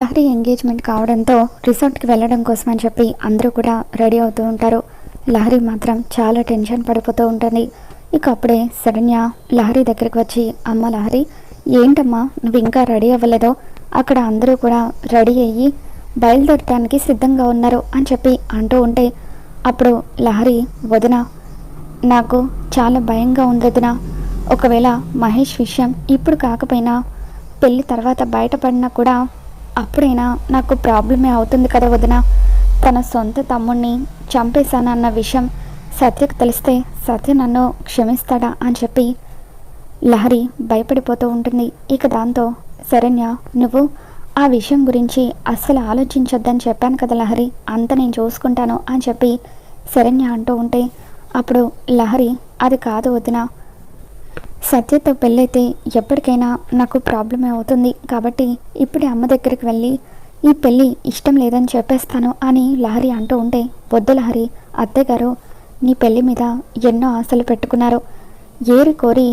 Lahari engagement కావడంతో రిసార్ట్కి వెళ్ళడం కోసం అని చెప్పి అందరూ కూడా రెడీ అవుతూ ఉంటారు. లహరి మాత్రం చాలా టెన్షన్ పడిపోతూ ఉంటుంది. ఇక అప్పుడే సడన్గా లహరి దగ్గరికి వచ్చి అమ్మ లహరి ఏంటమ్మా నువ్వు ఇంకా రెడీ అవ్వలేదో? అక్కడ అందరూ కూడా రెడీ అయ్యి బయలుదేరటానికి సిద్ధంగా ఉన్నారు అని చెప్పి అంటూ ఉంటే అప్పుడు లహరి వదిన నాకు చాలా భయంగా ఉంది వదిన. ఒకవేళ మహేష్ విషయం ఇప్పుడు కాకపోయినా పెళ్ళి తర్వాత బయటపడినా కూడా అప్పుడైనా నాకు ప్రాబ్లమే అవుతుంది కదా వదిన. తన సొంత తమ్ముణ్ణి చంపేశానన్న విషయం సత్యకు తెలిస్తే సత్య నన్ను క్షమిస్తాడా అని చెప్పి లహరి భయపడిపోతూ ఉంటుంది. ఇక దాంతో శరణ్య నువ్వు ఆ విషయం గురించి అస్సలు ఆలోచించొద్దని చెప్పాను కదా లహరి. అంత నేను చూసుకుంటాను అని చెప్పి శరణ్య అంటూ ఉంటే అప్పుడు లహరి అది కాదు వదిన సత్యతో పెళ్ళైతే ఎప్పటికైనా నాకు ప్రాబ్లమే అవుతుంది. కాబట్టి ఇప్పుడే అమ్మ దగ్గరికి వెళ్ళి ఈ పెళ్ళి ఇష్టం లేదని చెప్పేస్తాను అని లహరి అంటూ ఉంటే వద్దు లహరి అత్తయ్యగారు నీ పెళ్ళి మీద ఎన్నో ఆశలు పెట్టుకున్నారు. ఏరి కోరి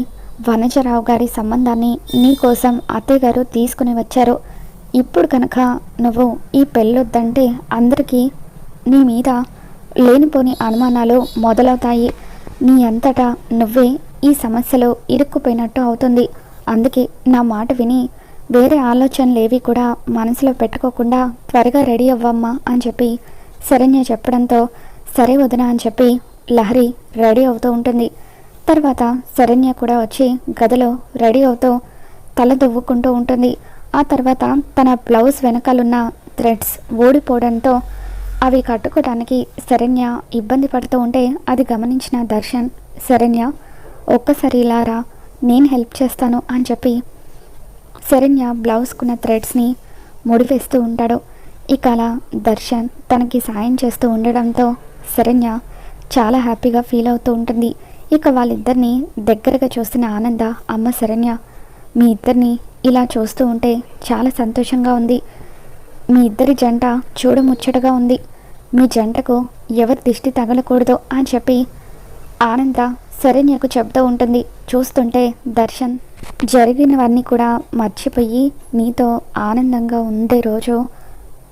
వనజరావు గారి సంబంధాన్ని నీ కోసం అత్తయ్య గారు తీసుకుని వచ్చారు. ఇప్పుడు కనుక నువ్వు ఈ పెళ్ళొద్దంటే అందరికీ నీ మీద లేనిపోని అనుమానాలు మొదలవుతాయి. నీ అంతటా నువ్వే ఈ సమస్యలో ఇరుక్కుపోయినట్టు అవుతుంది. అందుకే నా మాట విని వేరే ఆలోచనలేవి కూడా మనసులో పెట్టుకోకుండా త్వరగా రెడీ అవ్వమ్మా అని చెప్పి శరణ్య చెప్పడంతో సరే వదిన అని చెప్పి లహరి రెడీ అవుతూ ఉంటుంది. తర్వాత శరణ్య కూడా వచ్చి గదిలో రెడీ అవుతూ తల దువ్వుకుంటూ ఉంటుంది. ఆ తర్వాత తన బ్లౌజ్ వెనకాలన్న థ్రెడ్స్ ఊడిపోవడంతో అవి కట్టుకోవడానికి శరణ్య ఇబ్బంది పడుతూ ఉంటే అది గమనించిన దర్శన్ శరణ్య ఒక్కసారి ఇలా రా నేను హెల్ప్ చేస్తాను అని చెప్పి శరణ్య బ్లౌజ్కున్న థ్రెడ్స్ని ముడివేస్తూ ఉంటాడు. ఇక అలా దర్శన్ తనకి సాయం చేస్తూ ఉండడంతో శరణ్య చాలా హ్యాపీగా ఫీల్ అవుతూ ఉంటుంది. ఇక వాళ్ళిద్దరిని దగ్గరగా చూసిన ఆనంద అమ్మ శరణ్య మీ ఇద్దరిని ఇలా చూస్తూ ఉంటే చాలా సంతోషంగా ఉంది. మీ ఇద్దరి జంట చూడముచ్చటగా ఉంది. మీ జంటకు ఎవరి దిష్టి తగలకూడదు అని చెప్పి ఆనంద శరణ్యకు చెప్తూ ఉంటుంది. చూస్తుంటే దర్శన్ జరిగినవన్నీ కూడా మర్చిపోయి నీతో ఆనందంగా ఉండే రోజు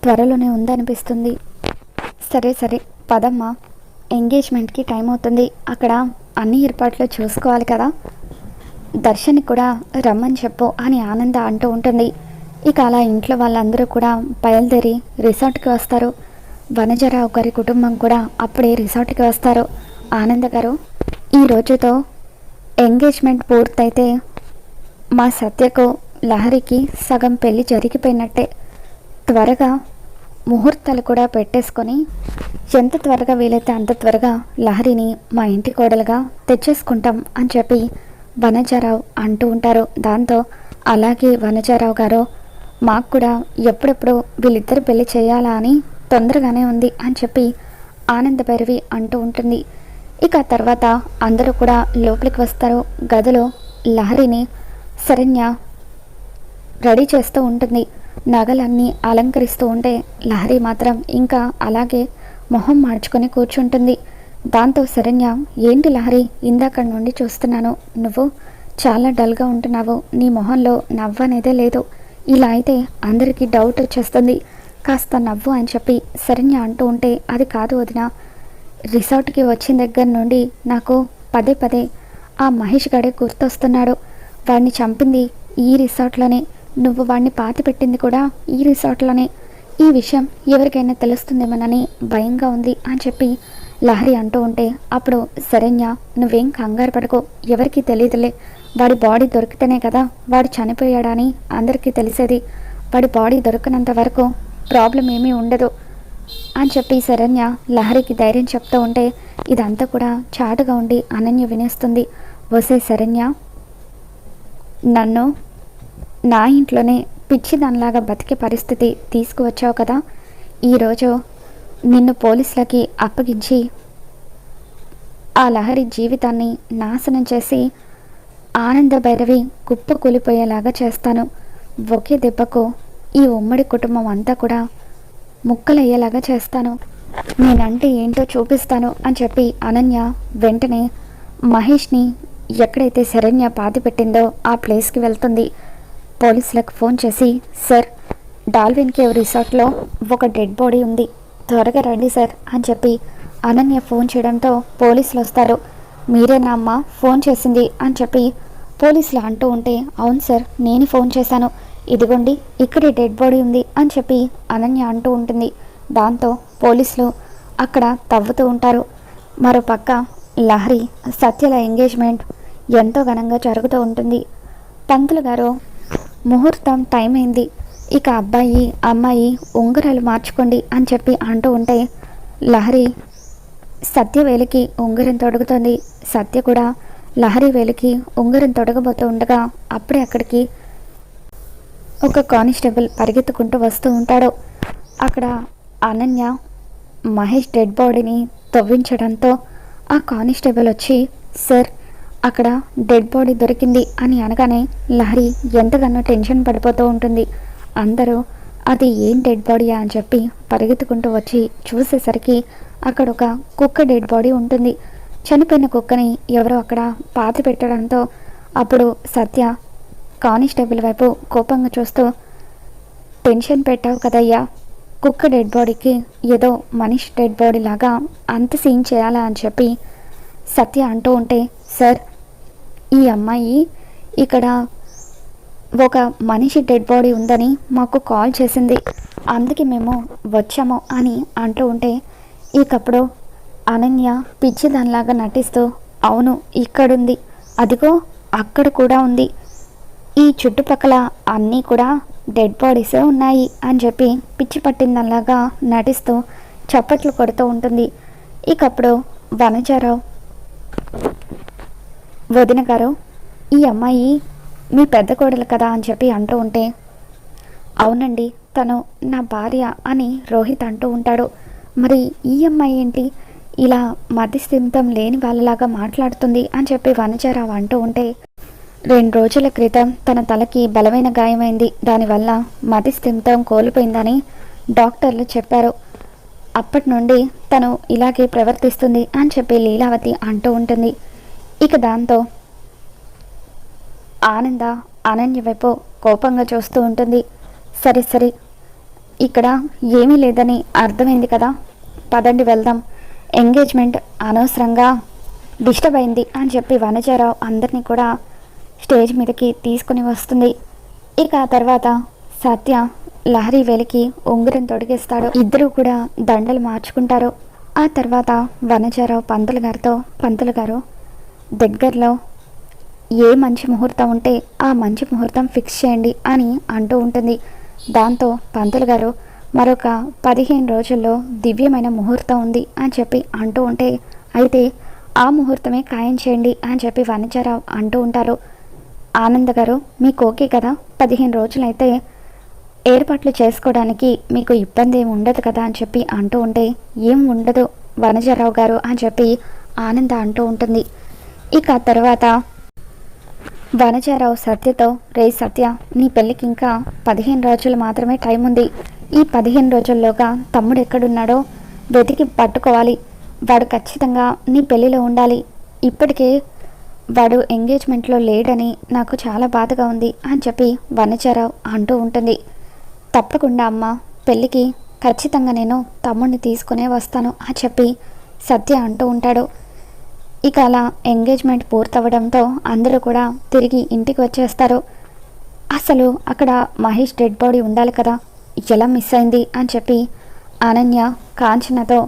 త్వరలోనే ఉందనిపిస్తుంది. సరే సరే పదమ్మా. ఎంగేజ్మెంట్కి టైం అవుతుంది. అక్కడ అన్ని ఏర్పాట్లు చూసుకోవాలి కదా? దర్శన్ కూడా రమ్మని చెప్పు అని ఆనంద అంటూ ఉంటుంది. ఇక అలా ఇంట్లో వాళ్ళందరూ కూడా బయలుదేరి రిసార్ట్కి వస్తారు. వనజరావు గారి కుటుంబం కూడా అప్పుడే రిసార్ట్కి వస్తారు. ఆనంద గారు ఈ రోజుతో ఎంగేజ్మెంట్ పూర్తయితే మా సత్యకు లహరికి సగం పెళ్ళి జరిగిపోయినట్టే. త్వరగా ముహూర్తాలు కూడా పెట్టేసుకొని ఎంత త్వరగా వీలైతే అంత త్వరగా లహరిని మా ఇంటి కోడలుగా తెచ్చేసుకుంటాం అని చెప్పి వనజారావు అంటూ ఉంటారు. దాంతో అలాగే వనజారావు గారు మాకు కూడా ఎప్పుడెప్పుడు వీళ్ళిద్దరు పెళ్ళి చేయాలా అని తొందరగానే ఉంది అని చెప్పి ఆనంద భైరవి అంటూ ఉంటుంది. ఇక తర్వాత అందరూ కూడా లోపలికి వస్తారు. గదిలో లహరిని శరణ్య రెడీ చేస్తూ ఉంటుంది. నగలన్నీ అలంకరిస్తూ ఉంటే లహరి మాత్రం ఇంకా అలాగే మొహం మార్చుకొని కూర్చుంటుంది. దాంతో శరణ్య ఏంటి లహరి ఇందాక నుండి చూస్తున్నాను. నువ్వు చాలా డల్గా ఉంటున్నావు. నీ మొహంలో నవ్వు అనేదే లేదు. ఇలా అయితే అందరికీ డౌట్ వచ్చేస్తుంది. కాస్త నవ్వు అని చెప్పి శరణ్య అంటూ ఉంటే అది కాదు వదిన. రిసార్ట్కి వచ్చిన దగ్గర నుండి నాకు పదే పదే ఆ మహేష్ గడే గుర్తొస్తున్నాడు. వాడిని చంపింది ఈ రిసార్ట్లోనే. నువ్వు వాడిని పాతి పెట్టింది కూడా ఈ రిసార్ట్లోనే. ఈ విషయం ఎవరికైనా తెలుస్తుందేమోనని భయంగా ఉంది అని చెప్పి లహరి అంటూ ఉంటే అప్పుడు శరణ్య నువ్వేం కంగారు పడకు. ఎవరికీ తెలియదులే వాడి బాడీ దొరికితేనే కదా వాడు చనిపోయాడని అందరికీ తెలిసేది. వాడి బాడీ దొరికినంత వరకు ప్రాబ్లం ఏమీ ఉండదు. అని చెప్పి శరణ్య లహరికి ధైర్యం చెప్తూ ఉంటే ఇదంతా కూడా చాటుగా ఉండి అనన్య వినేస్తుంది. వసే శరణ్య నన్ను నా ఇంట్లోనే పిచ్చి దానిలాగా బతికే పరిస్థితి తీసుకువచ్చావు కదా. ఈరోజు నిన్ను పోలీసులకి అప్పగించి ఆ లహరి జీవితాన్ని నాశనం చేసి ఆనంద భైరవి కుప్ప కూలిపోయేలాగా చేస్తాను. ఒకే దెబ్బకు ఈ ఉమ్మడి కుటుంబం అంతా కూడా ముక్కలయ్యేలాగా చేస్తాను. నేనంటే ఏంటో చూపిస్తాను అని చెప్పి అనన్య వెంటనే మహేష్ని ఎక్కడైతే శరణ్య పాతి పెట్టిందో ఆ ప్లేస్కి వెళ్తుంది. పోలీసులకు ఫోన్ చేసి సార్ డాల్విన్ కేవ్ రిసార్ట్లో ఒక డెడ్ బాడీ ఉంది. త్వరగా రండి సార్ అని చెప్పి అనన్య ఫోన్ చేయడంతో పోలీసులు వస్తారు. మీరేనా అమ్మ? ఫోన్ చేసింది అని చెప్పి పోలీసులు అంటూ ఉంటే అవును సార్ నేను ఫోన్ చేశాను. ఇదిగోండి ఇక్కడ డెడ్ బాడీ ఉంది అని చెప్పి అనన్య అంటూ ఉంటుంది. దాంతో పోలీసులు అక్కడ తవ్వుతూ ఉంటారు. మరోపక్క లహరి సత్యల ఎంగేజ్మెంట్ ఎంతో ఘనంగా జరుగుతూ ఉంటుంది. పంతులు గారు ముహూర్తం టైం అయింది. ఇక అబ్బాయి అమ్మాయి ఉంగరాలు మార్చుకోండి అని చెప్పి అంటూ ఉంటే లహరి సత్య వేలికి ఉంగరం తొడుగుతుంది. సత్య కూడా లహరి వేలికి ఉంగరం తొడగబోతూ ఉండగా అప్పుడే అక్కడికి ఒక కానిస్టేబుల్ పరిగెత్తుకుంటూ వస్తూ ఉంటాడు. అక్కడ అనన్య మహేష్ డెడ్ బాడీని తవ్వించడంతో ఆ కానిస్టేబుల్ వచ్చి సార్ అక్కడ డెడ్ బాడీ దొరికింది అని అనగానే లహరి ఎంతగానో టెన్షన్ పడిపోతూ ఉంటుంది. అందరూ అది ఏం డెడ్ బాడీయా అని చెప్పి పరిగెత్తుకుంటూ వచ్చి చూసేసరికి అక్కడ ఒక కుక్క డెడ్ బాడీ ఉంటుంది. చనిపోయిన కుక్కని ఎవరో అక్కడ పాతి పెట్టడంతో అప్పుడు సత్య కానిస్టేబుల్ వైపు కోపంగా చూస్తూ టెన్షన్ పెట్టావు కదయ్యా. కుక్క డెడ్ బాడీకి ఏదో మనిషి డెడ్ బాడీ లాగా అంత సీన్ చేయాలా? అని చెప్పి సత్య అంటూ ఉంటే సార్ ఈ అమ్మాయి ఇక్కడ ఒక మనిషి డెడ్ బాడీ ఉందని మాకు కాల్ చేసింది. అందుకే మేము వచ్చాము అని అంటూ ఉంటే ఇకప్పుడు అనన్య పిచ్చి దానిలాగా నటిస్తూ అవును ఇక్కడుంది. అదిగో అక్కడ కూడా ఉంది. ఈ చుట్టుపక్కల అన్నీ కూడా డెడ్ బాడీసే ఉన్నాయి అని చెప్పి పిచ్చి పట్టిందల్లాగా నటిస్తూ చప్పట్లు కొడుతూ ఉంటుంది. ఇకప్పుడు వనజారావు వదిన గారు ఈ అమ్మాయి మీ పెద్ద కోడలు కదా అని చెప్పి అంటూ ఉంటే అవునండి తను నా భార్య అని రోహిత్ అంటూ ఉంటాడు. మరి ఈ అమ్మాయి ఏంటి? ఇలా మధ్యస్థిమితం లేని వాళ్ళలాగా మాట్లాడుతుంది అని చెప్పి వనజారావు అంటూ ఉంటే రెండు రోజుల క్రితం తన తలకి బలమైన గాయమైంది. దానివల్ల మతి స్థిమితం కోల్పోయిందని డాక్టర్లు చెప్పారు. అప్పటి నుండి తను ఇలాగే ప్రవర్తిస్తుంది అని చెప్పి లీలావతి అంటూ ఉంటుంది. ఇక దాంతో ఆనంద అనన్య వైపు కోపంగా చూస్తూ ఉంటుంది. సరే సరే ఇక్కడ ఏమీ లేదని అర్థమైంది కదా. పదండి వెళ్దాం. ఎంగేజ్మెంట్ అనవసరంగా డిస్టర్బ్ అయింది అని చెప్పి వనజారావు అందరినీ కూడా స్టేజ్ మీదకి తీసుకుని వస్తుంది. ఇక ఆ తర్వాత సత్య లహరి వెలికి ఉంగరం తొడిగిస్తాడు. ఇద్దరు కూడా దండలు మార్చుకుంటారు. ఆ తర్వాత వనజారావు పంతులు గారితో పంతులు గారు దగ్గరలో ఏ మంచి ముహూర్తం ఉంటే ఆ మంచి ముహూర్తం ఫిక్స్ చేయండి అని అంటూ ఉంటుంది. దాంతో పంతులు గారు మరొక పదిహేను రోజుల్లో దివ్యమైన ముహూర్తం ఉంది అని చెప్పి అంటూ ఉంటే అయితే ఆ ముహూర్తమే ఖాయం చేయండి అని చెప్పి వనజారావు అంటూ ఉంటారు. ఆనంద్ గారు మీకు ఓకే కదా? పదిహేను రోజులైతే ఏర్పాట్లు చేసుకోవడానికి మీకు ఇబ్బంది ఏమి ఉండదు కదా అని చెప్పి అంటూ ఉంటే ఏం ఉండదు వనజారావు గారు అని చెప్పి ఆనంద అంటూ ఉంటుంది. ఇక తర్వాత వనజారావు సత్యతో రే సత్య నీ పెళ్ళికి ఇంకా పదిహేను రోజులు మాత్రమే టైం ఉంది. ఈ పదిహేను రోజుల్లోగా తమ్ముడు ఎక్కడున్నాడో వెతికి పట్టుకోవాలి. వాడు ఖచ్చితంగా నీ పెళ్ళిలో ఉండాలి. ఇప్పటికే వాడు ఎంగేజ్మెంట్లో లేడని నాకు చాలా బాధగా ఉంది అని చెప్పి వనజారావు అంటూ ఉంటుంది. తప్పకుండా అమ్మ పెళ్ళికి ఖచ్చితంగా నేను తమ్ముడిని తీసుకునే వస్తాను అని చెప్పి సత్య అంటూ ఉంటాడు. ఇక అలా ఎంగేజ్మెంట్ పూర్తవడంతో అందరూ కూడా తిరిగి ఇంటికి వచ్చేస్తారు. అసలు అక్కడ మహేష్ డెడ్ బాడీ ఉండాలి కదా ఎలా మిస్ అయింది అని చెప్పి అనన్య కాంచనతో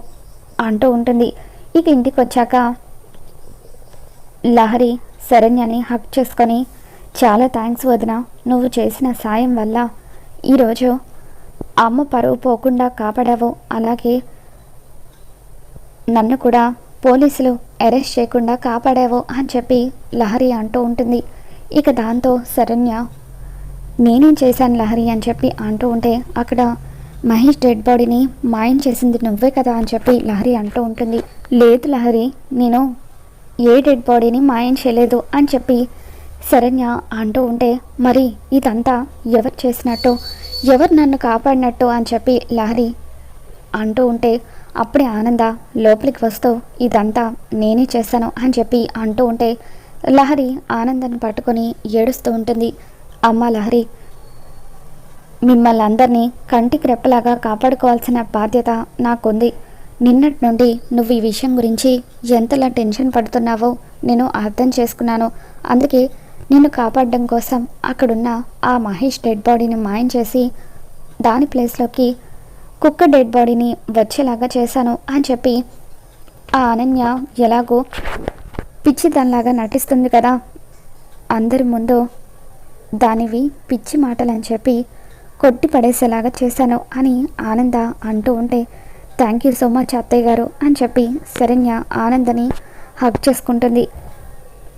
అంటూ ఉంటుంది. ఇక ఇంటికి వచ్చాక లహరి శరణ్యని హక్ చేసుకొని చాలా థ్యాంక్స్ వదిన నువ్వు చేసిన సాయం వల్ల ఈరోజు అమ్మ పరువు పోకుండా కాపాడావు. అలాగే నన్ను కూడా పోలీసులు అరెస్ట్ చేయకుండా కాపాడావు అని చెప్పి లహరి అంటూ ఉంటుంది. ఇక దాంతో శరణ్య నేనేం చేశాను లహరి అని చెప్పి అంటూ ఉంటే అక్కడ మహేష్ డెడ్ బాడీని మాయం చేసింది నువ్వే కదా అని చెప్పి లహరి అంటూ ఉంటుంది. లేదు లహరి నేను ఏ డెడ్ బాడీని మాయం చేయలేదు అని చెప్పి శరణ్య అంటూ ఉంటే మరి ఇదంతా ఎవరు చేసినట్టు? ఎవరు నన్ను కాపాడినట్టు? అని చెప్పి లహరి అంటూ ఉంటే అప్పుడే ఆనంద లోపలికి వస్తూ ఇదంతా నేనే చేశాను అని చెప్పి అంటూ ఉంటే లహరి ఆనందాన్ని పట్టుకొని ఏడుస్తూ ఉంటుంది. అమ్మ లహరి మిమ్మల్ని అందరినీ కంటికి రెప్పలాగా కాపాడుకోవాల్సిన బాధ్యత నాకుంది. నిన్నటి నుండి నువ్వు ఈ విషయం గురించి ఎంతలా టెన్షన్ పడుతున్నావో నేను అర్థం చేసుకున్నాను. అందుకే నిన్ను కాపాడడం కోసం అక్కడున్న ఆ మహేష్ డెడ్ బాడీని మాయం చేసి దాని ప్లేస్లోకి కుక్క డెడ్ బాడీని వచ్చేలాగా చేశాను అని చెప్పి ఆ అనన్య ఎలాగో పిచ్చి దానిలాగా నటిస్తుంది కదా. అందరి ముందు దానివి పిచ్చి మాటలని చెప్పి కొట్టి పడేసేలాగా చేశాను అని ఆనంద అంటూ ఉంటే థ్యాంక్ యూ సో మచ్ అత్తయ్య గారు అని చెప్పి శరణ్య ఆనందని హగ్ చేసుకుంటుంది.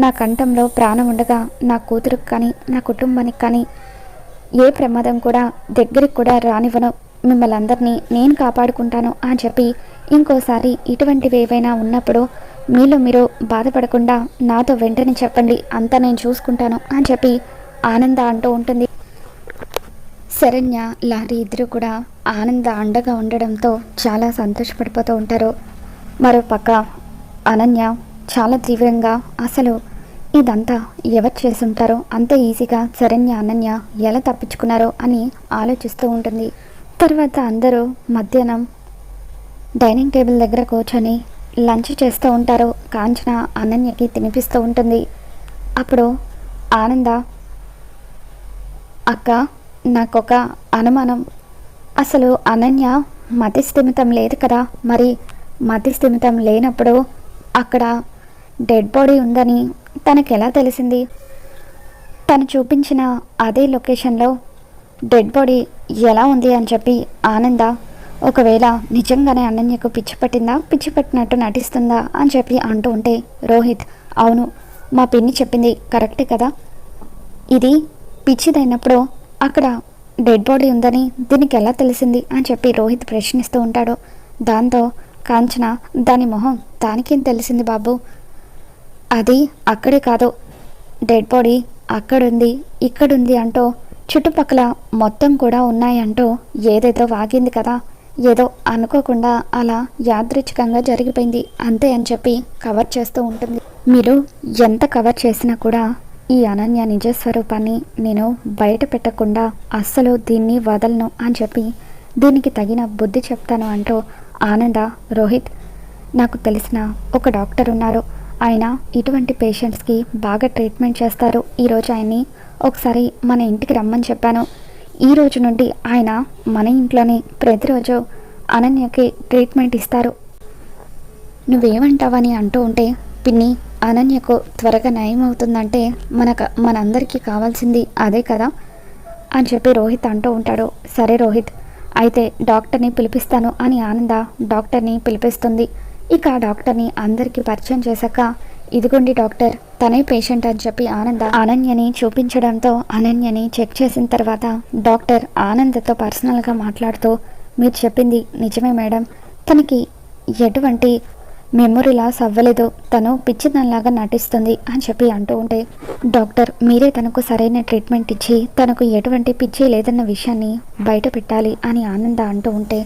నా కంఠంలో ప్రాణం ఉండగా నా కూతురుకు కానీ నా కుటుంబానికి కానీ ఏ ప్రమాదం కూడా దగ్గరికి కూడా రానివ్వను. మిమ్మల్ని అందరినీ నేను కాపాడుకుంటాను అని చెప్పి ఇంకోసారి ఇటువంటివి ఏవైనా ఉన్నప్పుడు మీలో మీరు బాధపడకుండా నాతో వెంటనే చెప్పండి అంతా నేను చూసుకుంటాను అని చెప్పి ఆనంద అంటూ ఉంటుంది. శరణ్య లారీ ఇద్దరు కూడా ఆనంద అండగా ఉండడంతో చాలా సంతోషపడిపోతూ ఉంటారు. మరోపక్క అనన్య చాలా తీవ్రంగా అసలు ఇదంతా ఎవరు చేసుంటారో అంత ఈజీగా శరణ్య అనన్య ఎలా తప్పించుకున్నారో? అని ఆలోచిస్తూ ఉంటుంది. తర్వాత అందరూ మధ్యాహ్నం డైనింగ్ టేబుల్ దగ్గర కూర్చొని లంచ్ చేస్తూ ఉంటారు. కాంచన అనన్యకి తినిపిస్తూ ఉంటుంది. అప్పుడు ఆనంద అక్క నాకొక అనుమానం. అసలు అనన్య మతి స్థిమితం లేదు కదా? మరి మతి స్థిమితం లేనప్పుడు అక్కడ డెడ్ బాడీ ఉందని తనకు ఎలా తెలిసింది? తను చూపించిన అదే లొకేషన్లో డెడ్ బాడీ ఎలా ఉంది అని చెప్పి ఆనంద ఒకవేళ నిజంగానే అనన్యకు పిచ్చి పట్టిందా? పిచ్చి పట్టినట్టు నటిస్తుందా? అని చెప్పి అంటూ ఉంటే రోహిత్ అవును మా పిన్ని చెప్పింది కరెక్టే కదా? ఇది పిచ్చిదైనప్పుడు అక్కడ డెడ్ బాడీ ఉందని దీనికి ఎలా తెలిసింది అని చెప్పి రోహిత్ ప్రశ్నిస్తూ ఉంటాడు. దాంతో కాంచన దాని మొహం దానికేం తెలిసింది బాబు? అది అక్కడే కాదు. డెడ్ బాడీ అక్కడుంది ఇక్కడుంది అంటూ చుట్టుపక్కల మొత్తం కూడా ఉన్నాయంటూ ఏదేదో వాగింది కదా. ఏదో అనుకోకుండా అలా యాదృచ్ఛికంగా జరిగిపోయింది. అంతే అని చెప్పి కవర్ చేస్తూ ఉంటుంది. మీరు ఎంత కవర్ చేసినా కూడా ఈ అనన్య నిజ స్వరూపాన్ని నేను బయట పెట్టకుండా అస్సలు దీన్ని వదలను అని చెప్పి దీనికి తగిన బుద్ధి చెప్తాను అంటూ ఆనంద రోహిత్ నాకు తెలిసిన ఒక డాక్టర్ ఉన్నారు. ఆయన ఇటువంటి పేషెంట్స్కి బాగా ట్రీట్మెంట్ చేస్తారు. ఈరోజు ఆయన్ని ఒకసారి మన ఇంటికి రమ్మని చెప్పాను. ఈ రోజు నుండి ఆయన మన ఇంట్లోనే ప్రతిరోజు అనన్యకి ట్రీట్మెంట్ ఇస్తారు. నువ్వేమంటావని అంటూ ఉంటే పిన్ని అనన్యకు త్వరగా నయం అవుతుందంటే మనకు మనందరికీ కావాల్సింది అదే కదా? అని చెప్పి రోహిత్ అంటూ ఉంటాడు. సరే రోహిత్ అయితే డాక్టర్ని పిలిపిస్తాను అని ఆనంద డాక్టర్ని పిలిపిస్తుంది. ఇక డాక్టర్ని అందరికీ పరిచయం చేశాక ఇదిగోండి డాక్టర్ తనే పేషెంట్ అని చెప్పి ఆనంద అనన్యని చూపించడంతో అనన్యని చెక్ చేసిన తర్వాత డాక్టర్ ఆనందతో పర్సనల్గా మాట్లాడుతూ మీరు చెప్పింది నిజమే మేడం. తనకి ఎటువంటి మెమొరీ లాస్ అవ్వలేదు తను పిచ్చిదానిలాగా నటిస్తుంది అని చెప్పి అంటూ ఉంటే డాక్టర్ మీరే తనకు సరైన ట్రీట్మెంట్ ఇచ్చి తనకు ఎటువంటి పిచ్చి లేదన్న విషయాన్ని బయట పెట్టాలి అని ఆనంద అంటూ ఉంటే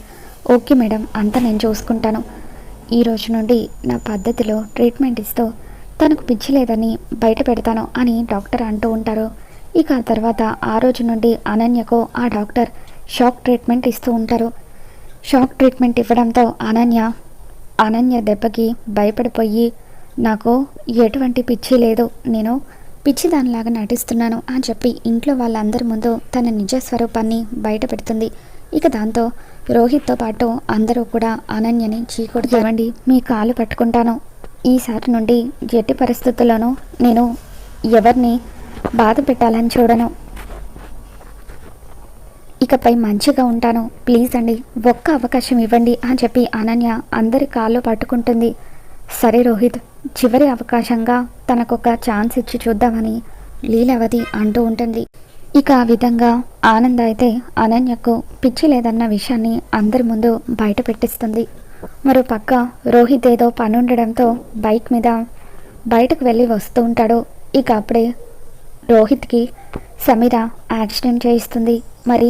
ఓకే మేడం అంతా నేను చూసుకుంటాను. ఈ రోజు నుండి నా పద్ధతిలో ట్రీట్మెంట్ ఇస్తూ తనకు పిచ్చి లేదని బయట పెడతాను అని డాక్టర్ అంటూ ఉంటారు. ఇక ఆ తర్వాత ఆ రోజు నుండి అనన్యకు ఆ డాక్టర్ షాక్ ట్రీట్మెంట్ ఇస్తూ ఉంటారు. షాక్ ట్రీట్మెంట్ ఇవ్వడంతో అనన్య అనన్య దెబ్బకి భయపడిపోయి నాకు ఎటువంటి పిచ్చి లేదు. నేను పిచ్చి దానిలాగా నటిస్తున్నాను అని చెప్పి ఇంట్లో వాళ్ళందరి ముందు తన నిజ స్వరూపాన్ని బయట పెడుతుంది. ఇక దాంతో రోహిత్తో పాటు అందరూ కూడా అనన్యని చీకొడుతూ ఇవ్వండి మీ కాలు పట్టుకుంటాను. ఈసారి నుండి ఎట్టి పరిస్థితుల్లోనూ నేను ఎవరిని బాధ పెట్టాలని చూడను. ఇకపై మంచిగా ఉంటాను. ప్లీజ్ అండి ఒక్క అవకాశం ఇవ్వండి అని చెప్పి అనన్య అందరి కాళ్ళు పట్టుకుంటుంది. సరే రోహిత్ చివరి అవకాశంగా తనకొక ఛాన్స్ ఇచ్చి చూద్దామని లీలావతి అంటూ ఉంటుంది. ఇక ఆ విధంగా ఆనంద్ అయితే అనన్యకు పిచ్చి లేదన్న విషయాన్ని అందరి ముందు బయట పెట్టిస్తుంది. మరో పక్క రోహిత్ ఏదో పని ఉండడంతో బైక్ మీద బయటకు వెళ్ళి వస్తూ ఉంటాడు. ఇక అప్పుడే రోహిత్కి సమీర యాక్సిడెంట్ చేయిస్తుంది. మరి